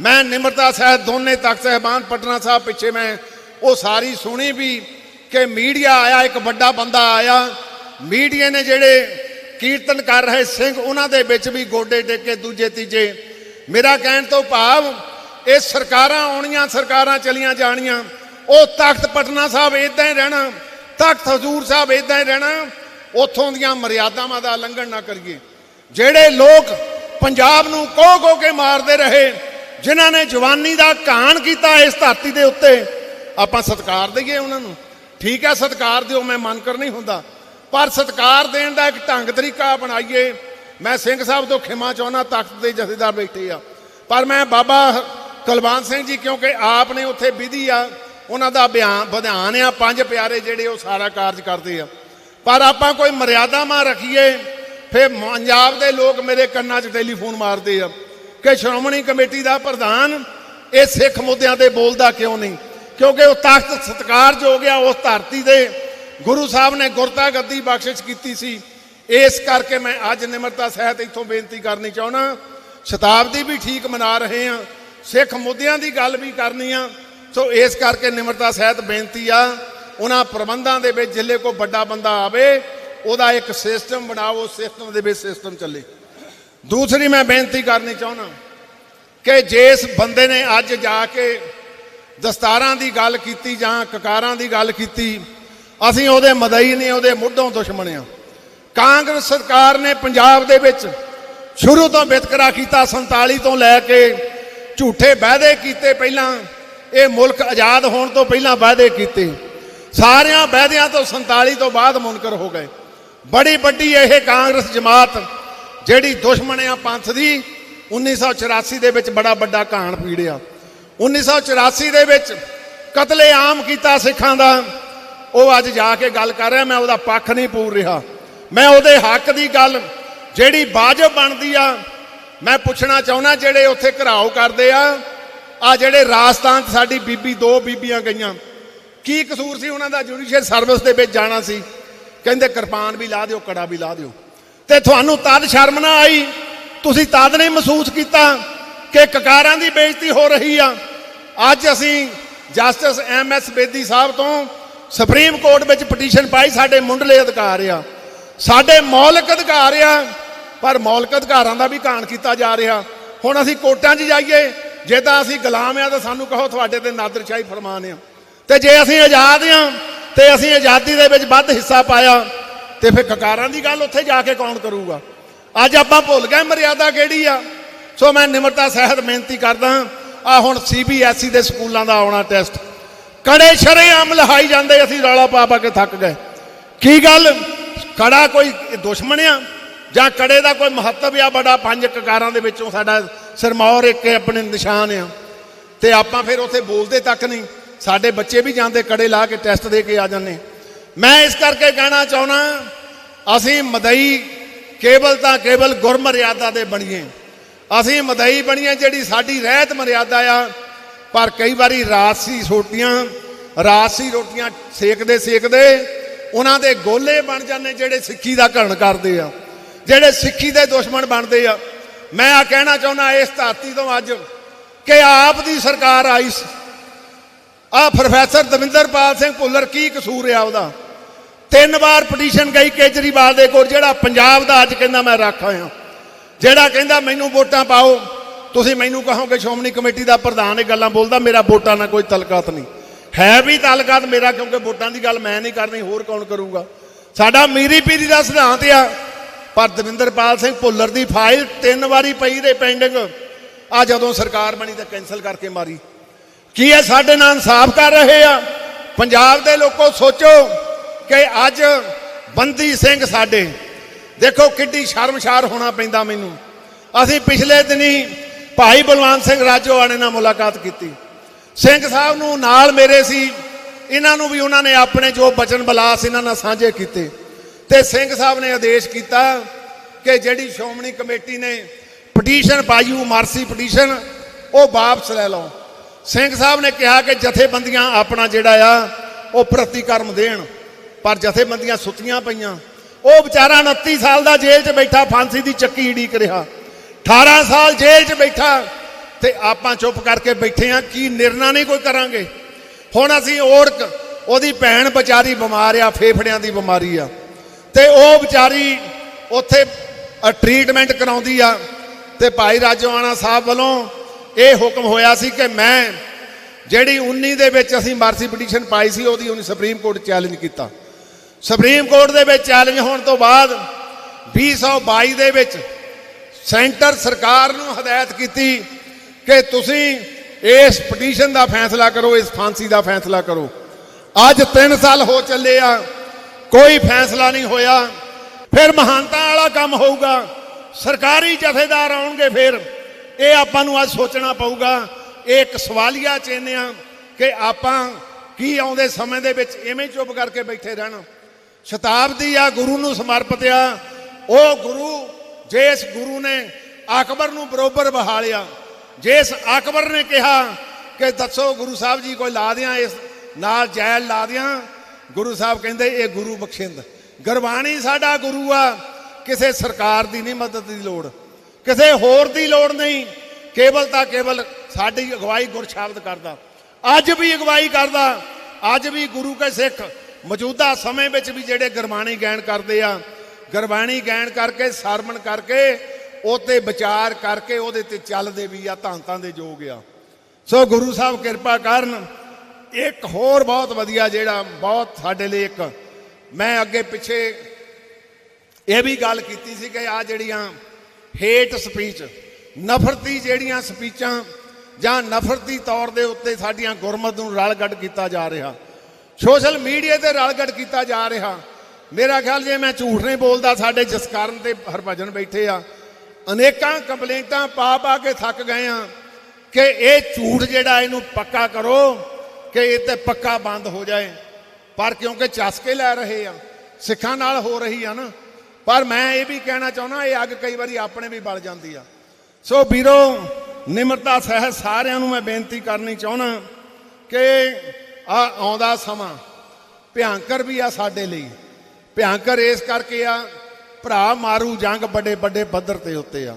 ਮੈਂ ਨਿਮਰਤਾ ਸਾਹਿਬ ਦੋਨੇ ਤਖਤ ਸਹਿਬਾਨ ਪਟਨਾ ਸਾਹਿਬ ਪਿੱਛੇ ਮੈਂ, ਉਹ ਸਾਰੀ ਸੁਣੀ ਵੀ ਕਿ ਮੀਡੀਆ ਆਇਆ, ਇੱਕ ਵੱਡਾ ਬੰਦਾ ਆਇਆ। ਮੀਡੀਆ ਨੇ ਜਿਹੜੇ ਕੀਰਤਨ ਕਰ ਰਹੇ ਸਿੰਘ, ਉਹਨਾਂ ਦੇ ਵਿੱਚ ਵੀ ਗੋਡੇ ਟੇਕੇ ਦੂਜੇ, ਤੀਜੇ। ਮੇਰਾ ਕਹਿਣ ਤੋਂ ਭਾਵ, ਇਹ ਸਰਕਾਰਾਂ ਆਉਣੀਆਂ, ਸਰਕਾਰਾਂ ਚਲੀਆਂ ਜਾਣੀਆਂ। ਉਹ ਤਖਤ ਪਟਨਾ ਸਾਹਿਬ ਇਦਾਂ ਹੀ ਰਹਿਣਾ, ਤਖਤ ਹਜ਼ੂਰ ਸਾਹਿਬ ਇਦਾਂ ਹੀ ਰਹਿਣਾ, ਉੱਥੋਂ ਦੀਆਂ ਮਰਿਆਦਾਵਾਂ ਦਾ ਉਲੰਘਣ ਨਾ ਕਰੀਏ। ਜਿਹੜੇ ਲੋਕ ਪੰਜਾਬ ਨੂੰ ਕੋਹ ਕੋਹ ਕੇ ਮਾਰਦੇ ਰਹੇ ਜਿਨ੍ਹਾਂ ਨੇ ਜਵਾਨੀ ਦਾ ਕਾਣ ਕੀਤਾ ਇਸ ਧਰਤੀ ਦੇ ਉੱਤੇ, ਆਪਾਂ ਸਤਿਕਾਰ ਦਈਏ ਉਹਨਾਂ ਨੂੰ। ਠੀਕ ਹੈ, ਸਤਿਕਾਰ ਦਿਓ, ਮੈਂ ਮਨ ਨਹੀਂ ਹੁੰਦਾ। ਪਰ ਸਤਿਕਾਰ ਦੇਣ ਦਾ ਇੱਕ ਢੰਗ ਤਰੀਕਾ ਬਣਾਈਏ ਮੈਂ ਸਿੰਘ ਸਾਹਿਬ ਤੋਂ ਖਿਮਾ ਚਾਹੁੰਦਾ, ਤਖਤ ਦੇ ਜਥੇਦਾਰ ਬੈਠੇ ਆ। ਪਰ ਮੈਂ ਬਾਬਾ ਕੁਲਵੰਤ ਸਿੰਘ ਜੀ, ਕਿਉਂਕਿ ਆਪ ਨੇ ਉੱਥੇ ਵਿਧੀ ਆ, ਉਹਨਾਂ ਦਾ ਬਿਆਨ ਵਿਧਾਨ ਆ, ਪੰਜ ਪਿਆਰੇ ਜਿਹੜੇ ਉਹ ਸਾਰਾ ਕਾਰਜ ਕਰਦੇ ਆ। ਪਰ ਆਪਾਂ ਕੋਈ ਮਰਿਆਦਾਵਾਂ ਰੱਖੀਏ, ਫਿਰ ਪੰਜਾਬ ਦੇ ਲੋਕ ਮੇਰੇ ਕੰਨਾਂ 'ਚ ਟੈਲੀਫੋਨ ਮਾਰਦੇ ਆ। ਕਿ ਸ਼੍ਰੋਮਣੀ ਕਮੇਟੀ ਦਾ ਪ੍ਰਧਾਨ ਇਹ ਸਿੱਖ ਮੁੱਦਿਆਂ ਤੇ ਬੋਲਦਾ ਕਿਉਂ ਨਹੀਂ? ਕਿਉਂਕਿ ਉਹ ਤਖਤ ਹੋ ਗਿਆ ਉਸ ਧਰਤੀ ਦੇ ਗੁਰੂ ਸਾਹਿਬ ਨੇ ਗੁਰਤਾ ਗੱਦੀ ਬਖਸ਼ਿਸ਼ ਕੀਤੀ ਸੀ। ਇਸ ਕਰਕੇ ਮੈਂ ਅੱਜ ਨਿਮਰਤਾ ਸਹਿਤ ਇੱਥੋਂ ਬੇਨਤੀ ਕਰਨੀ ਚਾਹੁੰਦਾ ਸ਼ਤਾਬਦੀ ਵੀ ਠੀਕ ਮਨਾ ਰਹੇ ਆ ਸਿੱਖ ਮੁੱਦਿਆਂ ਦੀ ਗੱਲ ਵੀ ਕਰਨੀ ਆ। ਸੋ ਇਸ ਕਰਕੇ ਨਿਮਰਤਾ ਸਹਿਤ ਬੇਨਤੀ ਆ, ਉਹਨਾਂ ਪ੍ਰਬੰਧਾਂ ਦੇ ਵਿੱਚ ਜਿੱਲੇ ਕੋ ਵੱਡਾ ਬੰਦਾ ਆਵੇ, ਉਹਦਾ ਇੱਕ ਸਿਸਟਮ ਬਣਾਓ ਸਿਸਟਮ ਦੇ ਵਿੱਚ ਸਿਸਟਮ ਚੱਲੇ। ਦੂਸਰੀ ਮੈਂ ਬੇਨਤੀ ਕਰਨੀ ਚਾਹੁੰਦਾ ਕਿ ਜਿਸ ਬੰਦੇ ਨੇ ਅੱਜ ਜਾ ਕੇ ਦਸਤਾਰਾਂ ਦੀ ਗੱਲ ਕੀਤੀ ਜਾਂ ਕਕਾਰਾਂ ਦੀ ਗੱਲ ਕੀਤੀ, ਅਸੀਂ ਉਹਦੇ ਮਦਈ ਨਹੀਂ ਉਹਦੇ ਮੁੱਢੋਂ ਦੁਸ਼ਮਣ ਆ ਕਾਂਗਰਸ ਸਰਕਾਰ ਨੇ ਪੰਜਾਬ ਦੇ ਵਿੱਚ ਸ਼ੁਰੂ ਤੋਂ ਵਿਤਕਰਾ ਕੀਤਾ 47 ਤੋਂ ਲੈ ਕੇ ਝੂਠੇ ਵਾਅਦੇ ਕੀਤੇ ਪਹਿਲਾਂ, ਇਹ ਮੁਲਕ ਆਜ਼ਾਦ ਹੋਣ ਤੋਂ ਪਹਿਲਾਂ ਵਾਅਦੇ ਕੀਤੇ। ਸਾਰਿਆਂ ਵਾਅਦਿਆਂ ਤੋਂ 47 ਤੋਂ ਬਾਅਦ ਮੁਨਕਰ ਹੋ ਗਏ। ਬੜੀ ਵੱਡੀ ਇਹ ਕਾਂਗਰਸ ਜਮਾਤ ਜਿਹੜੀ ਦੁਸ਼ਮਣ ਆ ਪੰਥ ਦੀ 1984 ਦੇ ਵਿੱਚ ਬੜਾ ਵੱਡਾ ਘਾਣ ਪੀੜਿਆ। 1984 ਦੇ ਵਿੱਚ ਕਤਲੇ ਆਮ ਕੀਤਾ ਸਿੱਖਾਂ ਦਾ। ਉਹ ਅੱਜ ਜਾ ਕੇ ਗੱਲ ਕਰ ਰਿਹਾ, ਮੈਂ ਉਹਦਾ ਪੱਖ ਨਹੀਂ ਪੂਰ ਰਿਹਾ। ਮੈਂ ਉਹਦੇ ਹੱਕ ਦੀ ਗੱਲ, ਜਿਹੜੀ ਵਾਜਬ ਬਣਦੀ ਆ, ਮੈਂ ਪੁੱਛਣਾ ਚਾਹੁੰਦਾ ਜਿਹੜੇ ਉੱਥੇ ਘਰਾਓ ਕਰਦੇ ਆ ਆ ਜਿਹੜੇ ਰਾਜਸਥਾਨ 'ਚ ਸਾਡੀ ਬੀਬੀ, ਦੋ ਬੀਬੀਆਂ ਗਈਆਂ। ਕੀ ਕਸੂਰ ਸੀ ਉਹਨਾਂ ਦਾ ਜੁਡੀਸ਼ੀਅਲ ਸਰਵਿਸ ਦੇ ਵਿੱਚ ਜਾਣਾ ਸੀ? ਕਹਿੰਦੇ, ਕਿਰਪਾਨ ਵੀ ਲਾ ਦਿਓ, ਕੜਾ ਵੀ ਲਾ ਦਿਓ। ਤੇ ਤੁਹਾਨੂੰ ਤਦ ਸ਼ਰਮ ਨਾ ਆਈ। ਤੁਸੀਂ ਤਦ ਨਹੀਂ ਮਹਿਸੂਸ ਕੀਤਾ ਕਿ ਕਕਾਰਾਂ ਦੀ ਬੇਇੱਜ਼ਤੀ ਹੋ ਰਹੀ ਆ। ਅੱਜ ਅਸੀਂ justice M S Bedi Sahib ਤੋਂ ਸੁਪਰੀਮ ਕੋਰਟ ਵਿੱਚ ਪਟੀਸ਼ਨ ਪਾਈ, ਸਾਡੇ ਮੁੰਡਲੇ ਅਧਿਕਾਰ ਆ। ਸਾਡੇ ਮੌਲਿਕ ਅਧਿਕਾਰ ਆ, ਪਰ ਮੌਲਿਕ ਅਧਿਕਾਰਾਂ ਦਾ ਵੀ ਘਾਣ ਕੀਤਾ ਜਾ ਰਿਹਾ। ਹੁਣ ਅਸੀਂ ਕੋਰਟਾਂ 'ਚ ਜਾਈਏ, ਜੇ ਤਾਂ ਅਸੀਂ ਗੁਲਾਮ ਆ ਤਾਂ ਸਾਨੂੰ ਕਹੋ ਤੁਹਾਡੇ ਤੇ ਨਾਦਰਸ਼ਾਹੀ ਫਰਮਾਨ ਆ। ਤੇ ਜੇ ਅਸੀਂ ਆਜ਼ਾਦ ਆ, ਤੇ ਅਸੀਂ ਆਜ਼ਾਦੀ ਦੇ ਵਿੱਚ ਵੱਧ ਹਿੱਸਾ ਪਾਇਆ ਤੇ ਫਿਰ ਕਕਾਰਾਂ ਦੀ ਗੱਲ ਉੱਥੇ ਜਾ ਕੇ ਕੌਣ ਕਰੂਗਾ? ਅੱਜ ਆਪਾਂ ਭੁੱਲ ਗਏ ਮਰਿਆਦਾ ਕਿਹੜੀ ਆ? ਸੋ ਮੈਂ ਨਿਮਰਤਾ ਸਹਿਤ ਬੇਨਤੀ ਕਰਦਾ ਆ ਹੁਣ ਸੀਬੀਐਸਈ ਦੇ ਸਕੂਲਾਂ ਦਾ ਆਉਣਾ ਟੈਸਟ। ਕੜੇ ਸ਼ਰੇਆਮ ਲਹਾਈ ਜਾਂਦੇ, ਅਸੀਂ ਰੌਲਾ ਪਾ ਪਾ ਕੇ ਥੱਕ ਗਏ। ਕੀ ਗੱਲ? ਕੜਾ ਕੋਈ ਦੁਸ਼ਮਣ ਆ? ਜਾਂ ਕੜੇ ਦਾ ਕੋਈ ਮਹੱਤਵ ਆ? ਬੜਾ ਪੰਜ ਕਕਾਰਾਂ ਦੇ ਵਿੱਚੋਂ ਸਾਡਾ ਸਰਮੌਰ ਇੱਕ ਆਪਣੇ ਨਿਸ਼ਾਨ ਆ। ਤੇ ਆਪਾਂ ਫਿਰ ਉੱਥੇ ਬੋਲਦੇ ਤੱਕ ਨਹੀਂ। ਸਾਡੇ ਬੱਚੇ ਵੀ ਜਾਂਦੇ, ਕੜੇ ਲਾ ਕੇ ਟੈਸਟ ਦੇ ਕੇ ਆ ਜਾਂਦੇ। ਮੈਂ ਇਸ ਕਰਕੇ ਕਹਿਣਾ ਚਾਹੁੰਦਾ ਅਸੀਂ ਮਦਈ ਕੇਵਲ ਤਾਂ ਕੇਵਲ ਗੁਰਮਰਿਆਦਾ ਦੇ ਬਣੀਏ। ਅਸੀਂ ਮਦਈ ਬਣੀਏ ਜਿਹੜੀ ਸਾਡੀ ਰਹਿਤ ਮਰਿਆਦਾ ਆ, ਪਰ ਕਈ ਵਾਰੀ ਰਾਜਸੀ ਰੋਟੀਆਂ ਰਾਜਸੀ ਰੋਟੀਆਂ ਸੇਕਦੇ ਸੇਕਦੇ ਉਹਨਾਂ ਦੇ ਗੋਲੇ ਬਣ ਜਾਂਦੇ ਜਿਹੜੇ ਸਿੱਖੀ ਦਾ ਘਣ ਕਰਦੇ ਆ, ਜਿਹੜੇ ਸਿੱਖੀ ਦੇ ਦੁਸ਼ਮਣ ਬਣਦੇ ਆ। ਮੈਂ ਆ ਕਹਿਣਾ ਚਾਹੁੰਦਾ ਇਸ ਧਰਤੀ ਤੋਂ ਅੱਜ ਕਿ ਆਪ ਦੀ ਸਰਕਾਰ ਆਈ ਸੀ। ਆ ਪ੍ਰੋਫੈਸਰ ਦਵਿੰਦਰਪਾਲ ਸਿੰਘ ਭੁੱਲਰ ਕੀ ਕਸੂਰ ਆ ਉਹਦਾ? ਤਿੰਨ ਵਾਰ ਪਟੀਸ਼ਨ ਗਈ ਕੇਜਰੀਵਾਲ ਦੇ ਕੋਲ, ਜਿਹੜਾ ਪੰਜਾਬ ਦਾ ਅੱਜ ਕਹਿੰਦਾ ਮੈਂ ਰੱਖ ਆਇਆ। ਜਿਹੜਾ ਕਹਿੰਦਾ ਮੈਨੂੰ ਵੋਟਾਂ ਪਾਓ, ਤੁਸੀਂ ਮੈਨੂੰ ਕਹੋਗੇ ਸ਼੍ਰੋਮਣੀ ਕਮੇਟੀ ਦਾ ਪ੍ਰਧਾਨ ਇਹ ਗੱਲਾਂ ਬੋਲਦਾ, ਮੇਰਾ ਵੋਟਾਂ ਨਾਲ ਕੋਈ ਤਲਕਾਤ ਨਹੀਂ। ਹੈ ਵੀ ਤਲਕਾਤ ਮੇਰਾ, ਕਿਉਂਕਿ ਵੋਟਾਂ ਦੀ ਗੱਲ ਮੈਂ ਨਹੀਂ ਕਰਨੀ, ਹੋਰ ਕੌਣ ਕਰੂਗਾ? ਸਾਡਾ ਮੀਰੀ ਪੀਰੀ ਦਾ ਸਿਧਾਂਤ ਆ। ਪਰ ਦਵਿੰਦਰਪਾਲ ਸਿੰਘ ਭੁੱਲਰ ਦੀ ਫਾਈਲ ਤਿੰਨ ਵਾਰੀ ਪਈ ਦੇ ਪੈਂਡਿੰਗ। ਆ ਜਦੋਂ ਸਰਕਾਰ ਬਣੀ ਤਾਂ ਕੈਨਸਲ ਕਰਕੇ ਮਾਰੀ। ਕੀ ਇਹ ਸਾਡੇ ਨਾਲ ਇਨਸਾਫ ਕਰ ਰਹੇ ਆ? ਪੰਜਾਬ ਦੇ ਲੋਕੋ ਸੋਚੋ। ਕਿ ਅੱਜ ਬੰਦੀ ਸਿੰਘ ਸਾਡੇ, ਦੇਖੋ ਕਿੱਡੀ ਸ਼ਰਮਸ਼ਾਰ ਹੋਣਾ ਪੈਂਦਾ ਮੈਨੂੰ। ਅਸੀਂ ਪਿਛਲੇ ਦਿਨੀ ਭਾਈ ਬਲਵੰਤ ਸਿੰਘ ਰਾਜੋਆਣੇ ਨਾਲ ਮੁਲਾਕਾਤ ਕੀਤੀ। ਸਿੰਘ ਸਾਹਿਬ ਨੂੰ ਨਾਲ ਮੇਰੇ ਸੀ, ਇਹਨਾਂ ਨੂੰ ਵੀ ਉਹਨਾਂ ਨੇ ਆਪਣੇ ਜੋ ਬਚਨ ਬਲਾਸ ਇਹਨਾਂ ਨਾਲ ਸਾਂਝੇ ਕੀਤੇ। ਤੇ ਸਿੰਘ ਸਾਹਿਬ ਨੇ ਆਦੇਸ਼ ਕੀਤਾ ਕਿ ਜਿਹੜੀ ਸ਼੍ਰੋਮਣੀ ਕਮੇਟੀ ਨੇ ਪਟੀਸ਼ਨ ਪਾਈ, ਉਹ ਮਾਰਸੀ ਪਟੀਸ਼ਨ, ਉਹ ਵਾਪਸ ਲੈ ਲਓ। ਸਿੰਘ ਸਾਹਿਬ ਨੇ ਕਿਹਾ ਕਿ ਜਥੇਬੰਦੀਆਂ ਆਪਣਾ ਜਿਹੜਾ ਆ, ਉਹ ਪ੍ਰਤੀਕਰਮ ਦੇਣ। ਪਰ ਜਥੇਬੰਦੀਆਂ ਸੁੱਤੀਆਂ ਪਈਆਂ। ਉਹ ਵਿਚਾਰਾ 29 ਸਾਲ ਦਾ ਜੇਲ੍ਹ 'ਚ ਬੈਠਾ, ਫਾਂਸੀ ਦੀ ਚੱਕੀ ਢੀਕ ਰਿਹਾ। 18 ਸਾਲ ਜੇਲ੍ਹ 'ਚ ਬੈਠਾ ਤੇ ਆਪਾਂ ਚੁੱਪ ਕਰਕੇ ਬੈਠੇ ਆ, ਕੀ ਨਿਰਣਾ ਨਹੀਂ ਕੋਈ ਕਰਾਂਗੇ? ਹੁਣ ਅਸੀਂ ਔਰਕ ਉਹਦੀ ਭੈਣ ਵਿਚਾਰੀ ਬਿਮਾਰ ਆ, ਫੇਫੜਿਆਂ ਦੀ ਬਿਮਾਰੀ ਆ। ਤੇ ਉਹ ਵਿਚਾਰੀ ਉੱਥੇ ਟ੍ਰੀਟਮੈਂਟ ਕਰਾਉਂਦੀ ਆ। ਤੇ ਭਾਈ ਰਾਜਵਾਨਾ ਸਾਹਿਬ ਵੱਲੋਂ ਇਹ ਹੁਕਮ ਹੋਇਆ ਸੀ ਕਿ ਮੈਂ ਜਿਹੜੀ 19 ਦੇ ਵਿੱਚ ਅਸੀਂ ਮਾਰਸੀ ਪਟੀਸ਼ਨ ਪਾਈ ਸੀ, ਉਹਦੀ ਉਹਨੇ ਸੁਪਰੀਮ ਕੋਰਟ ਚੈਲੰਜ ਕੀਤਾ। ਸੁਪਰੀਮ ਕੋਰਟ ਦੇ ਵਿੱਚ ਚੈਲੰਜ ਹੋਣ ਤੋਂ ਬਾਅਦ 2022 ਦੇ ਵਿੱਚ ਸੈਂਟਰ ਸਰਕਾਰ ਨੂੰ ਹਦਾਇਤ ਕੀਤੀ ਕਿ ਤੁਸੀਂ ਇਸ ਪਟੀਸ਼ਨ ਦਾ ਫੈਸਲਾ ਕਰੋ, ਇਸ ਫਾਂਸੀ ਦਾ ਫੈਸਲਾ ਕਰੋ। ਅੱਜ 3 ਸਾਲ ਹੋ ਚੱਲੇ ਆ, ਕੋਈ ਫੈਸਲਾ ਨਹੀਂ ਹੋਇਆ। ਫਿਰ ਮਹਾਨਤਾ ਵਾਲਾ ਕੰਮ ਹੋਊਗਾ, ਸਰਕਾਰੀ ਜਥੇਦਾਰ ਆਉਣਗੇ ਫਿਰ। ਇਹ ਆਪਾਂ ਨੂੰ ਅੱਜ ਸੋਚਣਾ ਪਊਗਾ। ਇਹ ਇੱਕ ਸਵਾਲੀਆ ਚਿੰਨ੍ਹ ਆ ਕਿ ਆਪਾਂ ਕੀ ਆਉਂਦੇ ਸਮੇਂ ਦੇ ਵਿੱਚ ਐਵੇਂ ਚੁੱਪ ਕਰਕੇ ਬੈਠੇ ਰਹਿਣਾ। ਸ਼ਤਾਬਦੀ ਆ ਗੁਰੂ ਨੂੰ ਸਮਰਪਿਤ ਆ ਉਹ ਗੁਰੂ ਜਿਸ ਗੁਰੂ ਨੇ ਅਕਬਰ ਨੂੰ ਬਰੋਬਰ ਬਹਾਲਿਆ ਜਿਸ ਅਕਬਰ ਨੇ ਕਿਹਾ ਕਿ ਦੱਸੋ ਗੁਰੂ ਸਾਹਿਬ ਜੀ ਕੋਈ ਲਾ ਦਿਆਂ ਇਸ ਨਾਲ ਜੈਲ ਲਾ ਦਿਆਂ ਗੁਰੂ ਸਾਹਿਬ ਕਹਿੰਦੇ ਇਹ ਗੁਰੂ ਬਖਸ਼ਿੰਦ। ਗੁਰਬਾਣੀ ਸਾਡਾ ਗੁਰੂ ਆ, ਕਿਸੇ ਸਰਕਾਰ ਦੀ ਨਹੀਂ ਮਦਦ ਦੀ ਲੋੜ, ਕਿਸੇ ਹੋਰ ਦੀ ਲੋੜ ਨਹੀਂ। ਕੇਵਲ ਤਾਂ ਕੇਵਲ ਸਾਡੀ ਅਗਵਾਈ ਗੁਰਸ਼ਬਦ ਕਰਦਾ। ਅੱਜ ਵੀ ਅਗਵਾਈ ਕਰਦਾ, ਅੱਜ ਵੀ ਗੁਰੂ ਕੇ ਸਿੱਖ ਮੌਜੂਦਾ ਸਮੇਂ ਵਿੱਚ ਵੀ ਜਿਹੜੇ ਗੁਰਬਾਣੀ ਗਾਇਨ ਕਰਦੇ ਆ, ਗੁਰਬਾਣੀ ਗਾਇਨ ਕਰਕੇ, ਸਰਵਣ ਕਰਕੇ, ਉਹਤੇ ਵਿਚਾਰ ਕਰਕੇ, ਉਹਦੇ ਤੇ ਚੱਲਦੇ ਵੀ ਆ ਧੰਤਾਂ ਦੇ ਜੋਗ ਆ। ਸੋ ਗੁਰੂ ਸਾਹਿਬ ਕਿਰਪਾ ਕਰਨ, ਇੱਕ ਹੋਰ ਬਹੁਤ ਵਧੀਆ ਜਿਹੜਾ, ਬਹੁਤ ਸਾਡੇ ਲਈ ਇੱਕ, ਮੈਂ ਅੱਗੇ ਪਿੱਛੇ ਇਹ ਵੀ ਗੱਲ ਕੀਤੀ ਸੀ ਕਿ ਆ ਜਿਹੜੀਆਂ ਹੇਟ ਸਪੀਚ, ਨਫ਼ਰਤੀ ਜਿਹੜੀਆਂ ਸਪੀਚਾਂ ਜਾਂ ਨਫ਼ਰਤੀ ਤੌਰ ਦੇ ਉੱਤੇ ਸਾਡੀਆਂ ਗੁਰਮਤ ਨੂੰ ਰਲ ਗੱਡ ਕੀਤਾ ਜਾ ਰਿਹਾ। ਸੋਸ਼ਲ ਮੀਡੀਆ ਤੇ ਰਲਗੜ ਕੀਤਾ ਜਾ ਰਿਹਾ। ਮੇਰਾ ਖਿਆਲ ਜੇ ਮੈਂ ਝੂਠ ਨਹੀਂ ਬੋਲਦਾ, ਸਾਡੇ ਜਸਕਰਨ ਤੇ ਹਰਭਜਨ ਬੈਠੇ ਆ। ਅਨੇਕਾਂ ਕੰਪਲੇਂਟਾਂ ਪਾ ਪਾ ਕੇ ਥੱਕ ਗਏ ਆ ਕਿ ਇਹ ਝੂਠ ਜਿਹੜਾ ਇਹਨੂੰ ਪੱਕਾ ਕਰੋ, ਕਿ ਇਹ ਤੇ ਪੱਕਾ ਬੰਦ ਹੋ ਜਾਏ। ਪਰ ਕਿਉਂਕਿ ਚਸਕੇ ਲੈ ਰਹੇ ਆ, ਸਿੱਖਾਂ ਨਾਲ ਹੋ ਰਹੀ ਆ ਨਾ। ਪਰ ਮੈਂ ਇਹ ਵੀ ਕਹਿਣਾ ਚਾਹੁੰਦਾ, ਇਹ ਅੱਗ ਕਈ ਵਾਰੀ ਆਪਣੇ ਵੀ ਬਲ ਜਾਂਦੀ ਆ। ਸੋ ਵੀਰੋ, ਨਿਮਰਤਾ ਸਹਿਤ ਸਾਰਿਆਂ ਨੂੰ ਮੈਂ ਬੇਨਤੀ ਕਰਨੀ ਚਾਹੁੰਦਾ ਕਿ ਆ ਆਉਂਦਾ ਸਮਾਂ। ਭਿਆੰਕਰ ਵੀ ਆ ਸਾਡੇ ਲਈ। ਭਿਆੰਕਰ ਇਸ ਕਰਕੇ ਆ, ਭਰਾ ਮਾਰੂ ਜੰਗ ਵੱਡੇ ਵੱਡੇ ਪੱਧਰ ਤੇ ਉੱਤੇ ਆ।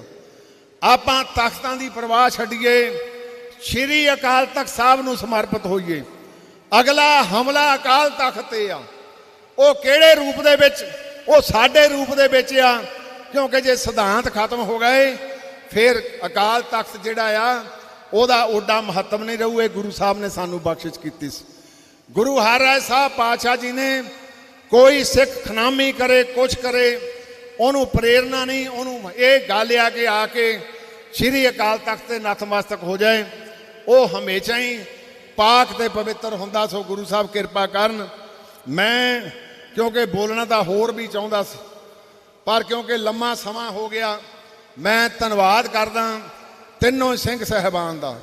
ਆਪਾਂ ਤਖਤਾਂ ਦੀ ਪਰਵਾਹ ਛੱਡੀਏ, ਸ਼੍ਰੀ ਅਕਾਲ ਤਖਤ ਸਾਹਿਬ ਨੂੰ ਸਮਰਪਿਤ ਹੋਈਏ। ਅਗਲਾ ਹਮਲਾ ਅਕਾਲ ਤਖਤ ਤੇ ਆ। ਉਹ ਕਿਹੜੇ ਰੂਪ ਦੇ ਵਿੱਚ? ਉਹ ਸਾਡੇ ਰੂਪ ਦੇ ਵਿੱਚ ਆ, ਕਿਉਂਕਿ ਜੇ ਸਿਧਾਂਤ ਖਤਮ ਹੋ ਗਏ, ਫਿਰ ਅਕਾਲ ਤਖਤ ਜਿਹੜਾ ਆ, ਉਹਦਾ ਓਡਾ ਮਹੱਤਵ ਨਹੀਂ ਰਹੂ। ਇਹ ਗੁਰੂ ਸਾਹਿਬ ਨੇ ਸਾਨੂੰ ਬਖਸ਼ਿਸ਼ ਕੀਤੀ ਸੀ। ਗੁਰੂ ਹਰ ਹਰਿਰਾਏ ਸਾਹਿਬ ਪਾਤਸ਼ਾਹ ਜੀ ਨੇ ਕੋਈ ਸਿੱਖ ਖਨਾਮੀ ਕਰੇ, ਕੁਛ ਕਰੇ, ਉਹਨੂੰ ਪ੍ਰੇਰਣਾ ਨਹੀਂ, ਉਹਨੂੰ ਇਹ ਗੱਲ ਆ ਕਿ ਆ ਕੇ ਸ੍ਰੀ ਅਕਾਲ ਤਖਤ ਤੇ ਨਤਮਸਤਕ ਹੋ ਜਾਏ। ਉਹ ਹਮੇਸ਼ਾ ਹੀ ਪਾਕ ਤੇ ਪਵਿੱਤਰ ਹੁੰਦਾ, ਸੋ ਗੁਰੂ ਸਾਹਿਬ ਕਿਰਪਾ ਕਰਨ। ਮੈਂ ਕਿਉਂਕਿ ਬੋਲਣਾ ਤਾਂ ਹੋਰ ਵੀ ਚਾਹੁੰਦਾ ਸੀ, ਪਰ ਕਿਉਂਕਿ ਲੰਮਾ ਸਮਾਂ ਹੋ ਗਿਆ, ਮੈਂ ਧੰਨਵਾਦ ਕਰਦਾ ਤਿੰਨੋਂ ਸਿੰਘ ਸਹਿਬਾਨ ਦਾ।